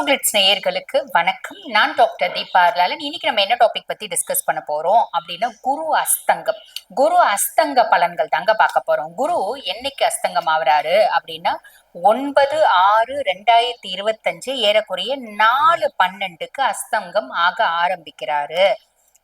ஆஸ்ட்ரோகிளிட்ஸ் நேயர்களுக்கு வணக்கம். நான் டாக்டர் தீபா அர்லாலன் இன்னைக்கு நம்ம என்ன டாபிக் பத்தி டிஸ்கஸ் பண்ண போறோம் அப்படின்னா குரு அஸ்தங்கம். குரு அஸ்தங்க பலன்கள் தாங்க பார்க்க போறோம். குரு என்னைக்கு அஸ்தங்கம் ஆகுறாரு அப்படின்னா ஒன்பது ஆறு ரெண்டாயிரத்தி இருபத்தஞ்சு ஏறக்குறைய நாலு பன்னெண்டுக்கு அஸ்தங்கம் ஆக ஆரம்பிக்கிறாரு.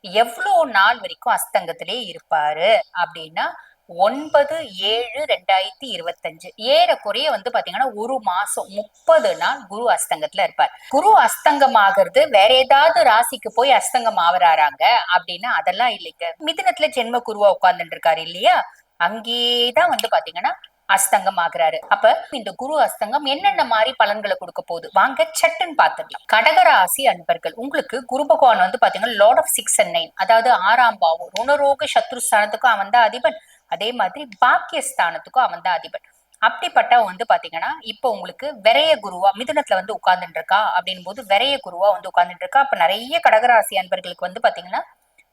எவ்வளோ நாள் வரைக்கும் அஸ்தங்கத்திலே இருப்பாரு அப்படின்னா ஒன்பது ஏழு ரெண்டாயிரத்தி இருபத்தஞ்சு. ஏறக்குறைய வந்து பாத்தீங்கன்னா ஒரு மாசம் முப்பது நாள் குரு அஸ்தங்கத்துல இருப்பார். குரு அஸ்தங்கம் ஆகிறது வேற ஏதாவது ராசிக்கு போய் அஸ்தங்கம் ஆவறாராங்க அப்படின்னா அதெல்லாம் இல்லைங்க. மிதினத்துல ஜென்ம குருவா உட்கார்ந்துட்டு இருக்காரு இல்லையா? அங்கேதான் வந்து பாத்தீங்கன்னா அஸ்தங்கம் ஆகுறாரு அப்ப இந்த குரு அஸ்தங்கம் என்னென்ன மாதிரி பலன்களை கொடுக்க போகுது? வாங்க சட்டுன்னு பாத்துக்கலாம். கடகராசி அன்பர்கள் உங்களுக்கு குரு பகவான் வந்து பாத்தீங்கன்னா lord of six and nine அதாவது ஆறாம் பாவம் ருணரோக சத்ருஸ்தானத்துக்கும் அவன் தான் அதிபன். அதே மாதிரி பாக்கியஸ்தானத்துக்கும் அவன் தான் அதிபர். அப்படிப்பட்ட வந்து பாத்தீங்கன்னா இப்போ உங்களுக்கு விரைய குருவா மிதுனத்துல வந்து உட்கார்ந்துட்டு இருக்கா அப்படின் போது விரைய குருவா வந்து உட்கார்ந்துட்டு இருக்கா அப்ப நிறைய கடகராசி அன்பர்களுக்கு வந்து பாத்தீங்கன்னா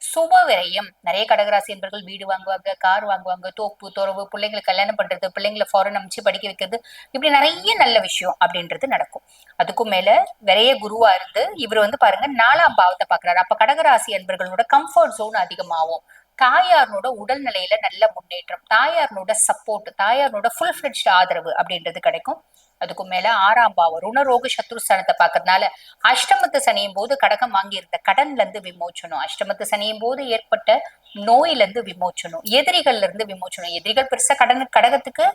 சுப விரயம். நிறைய கடகராசி என்பர்கள் வீடு வாங்குவாங்க கார் வாங்குவாங்க தோப்பு துறவு பிள்ளைங்களை கல்யாணம் பண்றது பிள்ளைங்களை ஃபாரின் அமைச்சு படிக்க வைக்கிறது. இப்படி நிறைய நல்ல விஷயம் அப்படின்றது நடக்கும். அதுக்கும் மேல விரைய குருவா இருந்து இவர் வந்து பாருங்க நாலாம் பாவத்தை பாக்குறாரு அப்ப கடகராசி என்பர்களோட கம்ஃபர்ட் ஜோன் அதிகமாகும். தாயார்னோட உடல்நிலையில நல்ல முன்னேற்றம் தாயாரனோட சப்போர்ட் தாயாரனோட ஃபுல் ஃபிளட்ஜ் ஆதரவு அப்படின்றது கிடைக்கும். அதுக்கும் மேல ஆறாம் பாவம் ருணரோக சத்ருஸ்தானத்தை பாக்குறதுனால அஷ்டமத்து சனியும் போது கடகம் வாங்கியிருந்த கடன்ல இருந்து விமோச்சனம் அஷ்டமத்து சனியும் போது ஏற்பட்ட நோயில இருந்து விமோச்சனம் எதிரிகள்ல இருந்து விமோச்சனம். எதிரிகள் பெருசா கடன் கடகத்துக்கு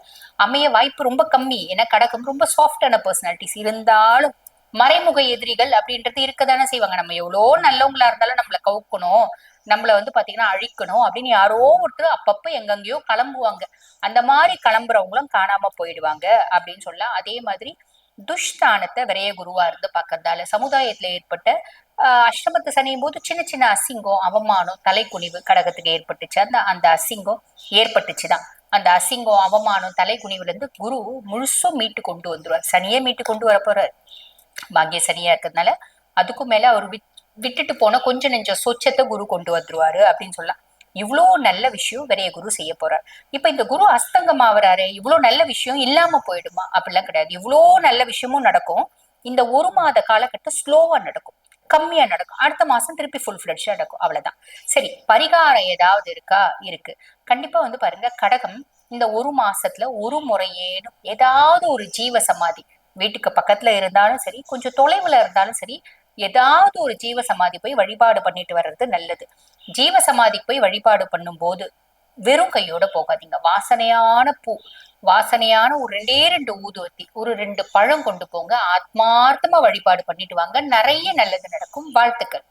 அமைய வாய்ப்பு ரொம்ப கம்மி. ஏன்னா கடகம் ரொம்ப சாஃப்டான பர்சனாலிட்டிஸ் இருந்தாலும் மறைமுக எதிரிகள் அப்படின்றது இருக்கதானே செய்வாங்க. நம்ம எவ்வளோ நல்லவங்களா இருந்தாலும் நம்மளை கவுக்கணும் நம்மள வந்து பாத்தீங்கன்னா அழிக்கணும் அப்படின்னு யாரோ ஒருத்தர் அப்பப்ப எங்கெங்கயோ கிளம்புவாங்க. அந்த மாதிரி கிளம்புறவங்களும் காணாம போயிடுவாங்க அப்படின்னு சொல்லலாம் அதே மாதிரி துஷ்டானத்தை விரைய குருவா இருந்து பார்க்கறதால சமுதாயத்துல ஏற்பட்ட ஆஹ் அஷ்டமத்து சனியும் போது சின்ன சின்ன அசிங்கம் அவமானம் தலைக்குனிவு கடகத்துக்கு ஏற்பட்டுச்சு. அந்த அந்த அசிங்கம் ஏற்பட்டுச்சுதான். அந்த அசிங்கம் அவமானம் தலைக்குனிவுல இருந்து குரு முழுசும் மீட்டு கொண்டு வந்துருவார். சனியே மீட்டு கொண்டு வர போறார். பாக்கிய சரியா இருக்கிறதுனால அதுக்கும் மேல அவர் விட் விட்டுட்டு போன கொஞ்ச நெஞ்சம் சொச்சத்தை குரு கொண்டு வந்துருவாரு அப்படின்னு சொல்லலாம். இவ்வளோ நல்ல விஷயம் விரைய குரு செய்ய போறார். இப்ப இந்த குரு அஸ்தங்கம் ஆவறாரு இவ்வளோ நல்ல விஷயம் இல்லாம போயிடுமா? அப்படிலாம் கிடையாது. இவ்வளோ நல்ல விஷயமும் நடக்கும். இந்த ஒரு மாத காலகட்டம் ஸ்லோவா நடக்கும். கம்மியா நடக்கும். அடுத்த மாசம் திருப்பி ஃபுல் ஃபிளட்ஷா நடக்கும். அவ்வளவுதான். சரி பரிகாரம் ஏதாவது இருக்கா? இருக்கு. கண்டிப்பா வந்து பாருங்க கடகம் இந்த ஒரு மாசத்துல ஒரு முறையேனும் ஏதாவது ஒரு ஜீவ சமாதி வீட்டுக்கு பக்கத்துல இருந்தாலும் சரி கொஞ்சம் தொலைவுல இருந்தாலும் சரி ஏதாவது ஒரு ஜீவ சமாதி போய் வழிபாடு பண்ணிட்டு வர்றது நல்லது. ஜீவ சமாதிக்கு போய் வழிபாடு பண்ணும் போது வெறும் கையோட போகாதீங்க. வாசனையான பூ வாசனையான ஒரு ரெண்டே ரெண்டு ஊதுவத்தி ஒரு ரெண்டு பழம் கொண்டு போங்க. ஆத்மார்த்தமா வழிபாடு பண்ணிட்டு வாங்க. நிறைய நல்லது நடக்கும். வாழ்த்துக்கள்.